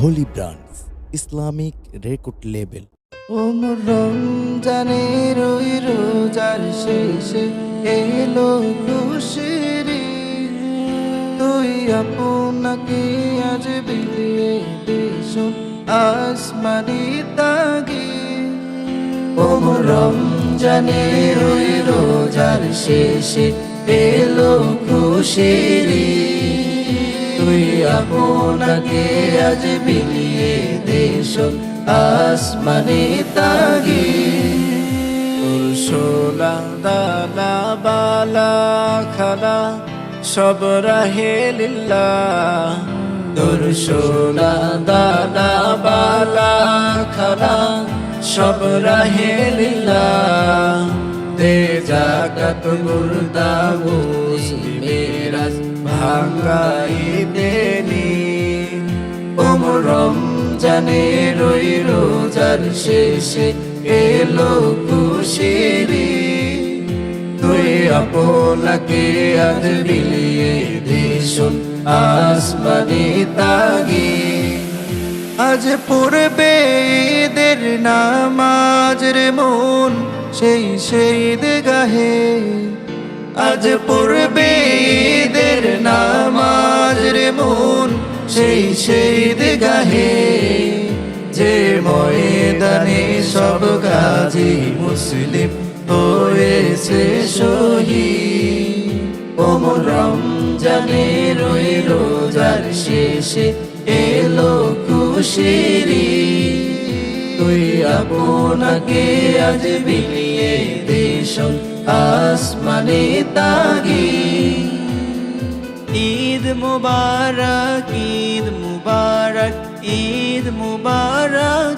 Holy Brands Islamic record label Omar রমজানের ওই রোজার শেষে এলো খুশির তুই আপনাকে আজ বিলিয়ে দিশন আসমানি তাগি। ওমর রমজানের ওই রোজার শেষে এলো খুশির তুই আপনাকে আজ বিলিয়ে দেশন আসমানি তাগি। তোর সোলা দানা, বালা, খানা, সব রাহে লিল্লা তোর সোলা দানা, বালা, খানা, সব রাহে লিল্লা দে জাকাত মুর্দা মুসলিমেরাজ ভাঙ্গাই দেনি। ওমর রমজানের ওই রোজার শেষে এলো খুশিরি। তুই আপনাকে আজ বিলিয়ে দিশুন আসমানি তাগি। আজ পড়বে ঈদের নামাজ রে মন সেই সেই গাহে। আজ পড়বে ঈদের নামাজ রে মন, সেই সেই গাহে যে ময়দানে সব গাজী মুসলিম হয়েছে শহীদ। ওমর রমজানের ওই রোজার শেষে এলো খুশিরি তুই আপনাকে আজ বিলিয়ে দেশন আসমানে তাগি। ঈদ মুবারক ঈদ মুবারক ঈদ মুবারক